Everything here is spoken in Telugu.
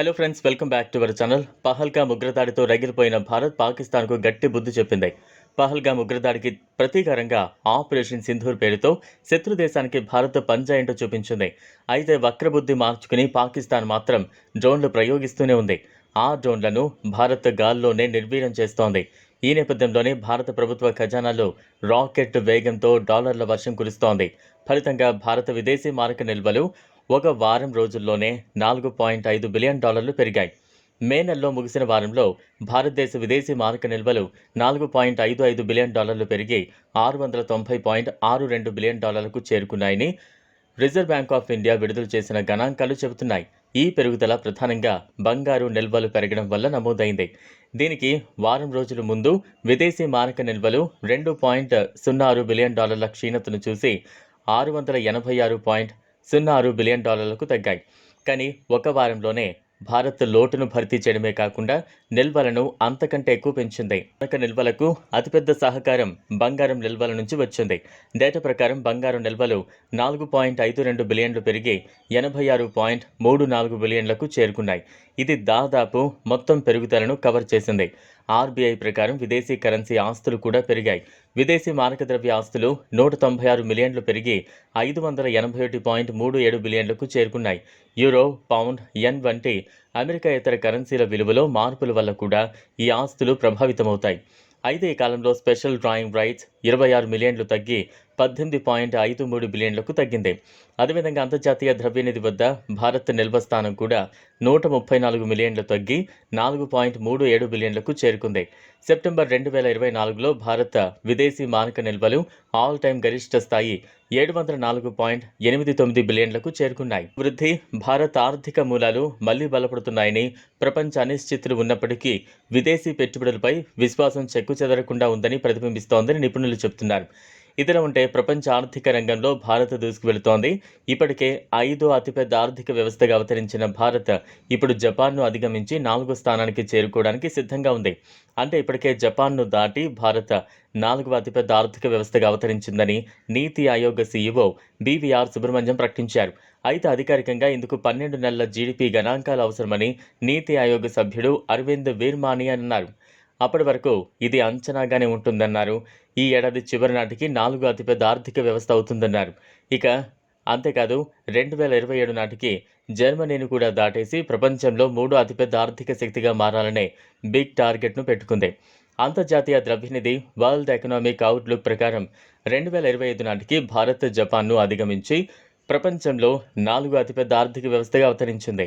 Hello friends welcome back to our channel Pahalgam ఉగ్రదాడితో రగిలిపోయిన భారత్ పాకిస్తాన్కు గట్టి బుద్ధి చెప్పింది. పహల్గా ఉగ్రదాడికి ప్రతీకారంగా ఆపరేషన్ సింధూర్ పేరుతో శత్రు దేశానికి భారత్ పంజాయింటో చూపించింది. అయితే వక్రబుద్ధి మార్చుకుని పాకిస్తాన్ మాత్రం డ్రోన్లు ప్రయోగిస్తూనే ఉంది. ఆ డ్రోన్లను భారత్ గాల్లోనే నిర్వీర్యం చేస్తోంది. ఈ నేపథ్యంలోనే భారత ప్రభుత్వ ఖజానాలో రాకెట్ వేగంతో డాలర్ల వర్షం కురుస్తోంది. ఫలితంగా భారత విదేశీ మారక నిల్వలు ఒక వారం రోజుల్లోనే నాలుగు పాయింట్ ఐదు బిలియన్ డాలర్లు పెరిగాయి. మే నెలలో ముగిసిన వారంలో భారతదేశ విదేశీ మారక నిల్వలు నాలుగు పాయింట్ ఐదు ఐదు బిలియన్ డాలర్లు పెరిగి ఆరు వందల తొంభై పాయింట్ ఆరు రెండు బిలియన్ డాలర్లకు చేరుకున్నాయని రిజర్వ్ బ్యాంక్ ఆఫ్ ఇండియా విడుదల చేసిన గణాంకాలు చెబుతున్నాయి. ఈ పెరుగుదల ప్రధానంగా బంగారు నిల్వలు పెరగడం వల్ల నమోదైంది. దీనికి వారం రోజుల ముందు విదేశీ మారక నిల్వలు రెండు పాయింట్ సున్నా ఆరు బిలియన్ డాలర్ల క్షీణతను చూసి ఆరు వందల ఎనభై ఆరు పాయింట్ సున్నా ఆరు బిలియన్ డాలర్లకు తగ్గాయి. కానీ ఒక వారంలోనే భారత్ లోటును భర్తీ చేయడమే కాకుండా నిల్వలను అంతకంటే ఎక్కువ పెంచింది. కనుక నిల్వలకు అతిపెద్ద సహకారం బంగారం నిల్వల నుంచి వచ్చింది. డేటా ప్రకారం బంగారం నిల్వలు నాలుగు పాయింట్ ఐదు రెండు బిలియన్లు పెరిగి ఎనభై ఆరు పాయింట్ మూడు నాలుగు బిలియన్లకు చేరుకున్నాయి. ఇది దాదాపు మొత్తం పెరుగుదలను కవర్ చేసింది. ఆర్బీఐ ప్రకారం విదేశీ కరెన్సీ ఆస్తులు కూడా పెరిగాయి. విదేశీ మారక ద్రవ్య ఆస్తులు నూట తొంభై ఆరు మిలియన్లు పెరిగి ఐదు వందల ఎనభై ఒకటి పాయింట్ మూడు ఏడు బిలియన్లకు చేరుకున్నాయి. యూరో పౌండ్ ఎన్ వంటి అమెరికా ఇతర కరెన్సీల విలువలో మార్పుల వల్ల కూడా ఈ ఆస్తులు ప్రభావితమవుతాయి. అయితే ఈ కాలంలో స్పెషల్ డ్రాయింగ్ రైట్స్ ఇరవై ఆరు మిలియన్లు తగ్గి పద్దెనిమిది పాయింట్ ఐదు మూడు బిలియన్లకు తగ్గింది. అదేవిధంగా అంతర్జాతీయ ద్రవ్యనిధి వద్ద భారత్ నిల్వ స్థానం కూడా నూట ముప్పై నాలుగు మిలియన్లు తగ్గి నాలుగు పాయింట్ మూడు ఏడు బిలియన్లకు చేరుకుంది. సెప్టెంబర్ రెండు వేల ఇరవై నాలుగులో భారత విదేశీ మారక నిల్వలు ఆల్ టైమ్ గరిష్ట స్థాయి ఏడు వందల నాలుగు పాయింట్ ఎనిమిది తొమ్మిది బిలియన్లకు చేరుకున్నాయి. వృద్ధి భారత ఆర్థిక మూలాలు మళ్ళీ బలపడుతున్నాయని ప్రపంచ అనిశ్చితులు ఉన్నప్పటికీ విదేశీ పెట్టుబడులపై విశ్వాసం చెక్కు చెదరకుండా ఉందని ప్రతిబింబిస్తోందని నిపుణులు చెబుతున్నారు. ఇదిలా ఉంటే ప్రపంచ ఆర్థిక రంగంలో భారత్ దూసుకువెళుతోంది ఇప్పటికే ఐదో అతిపెద్ద ఆర్థిక వ్యవస్థగా అవతరించిన భారత్ ఇప్పుడు జపాన్ను అధిగమించి నాలుగో స్థానానికి చేరుకోవడానికి సిద్ధంగా ఉంది. అంటే ఇప్పటికే జపాన్ను దాటి భారత్ నాలుగవ అతిపెద్ద ఆర్థిక వ్యవస్థగా అవతరించిందని నీతి ఆయోగ్ సీఈఓ బీవీఆర్ సుబ్రహ్మణ్యం ప్రకటించారు. అయితే అధికారికంగా ఇందుకు పన్నెండు నెలల జీడిపి గణాంకాలు అవసరమని నీతి ఆయోగ్ సభ్యుడు అరవింద్ వీర్మాని అన్నారు. అప్పటి వరకు ఇది అంచనాగానే ఉంటుందన్నారు. ఈ ఏడాది చివరి నాటికి నాలుగు అతిపెద్ద ఆర్థిక వ్యవస్థ అవుతుందన్నారు. ఇక అంతేకాదు రెండు వేల ఇరవై ఏడు నాటికి జర్మనీని కూడా దాటేసి ప్రపంచంలో మూడో అతిపెద్ద ఆర్థిక శక్తిగా మారాలనే బిగ్ టార్గెట్ను పెట్టుకుంది. అంతర్జాతీయ ద్రవ్యనిధి వరల్డ్ ఎకనామిక్ అవుట్లుక్ ప్రకారం రెండు వేల ఇరవై ఐదు నాటికి భారత్ జపాన్ను అధిగమించి ప్రపంచంలో నాలుగు అతిపెద్ద ఆర్థిక వ్యవస్థగా అవతరించింది.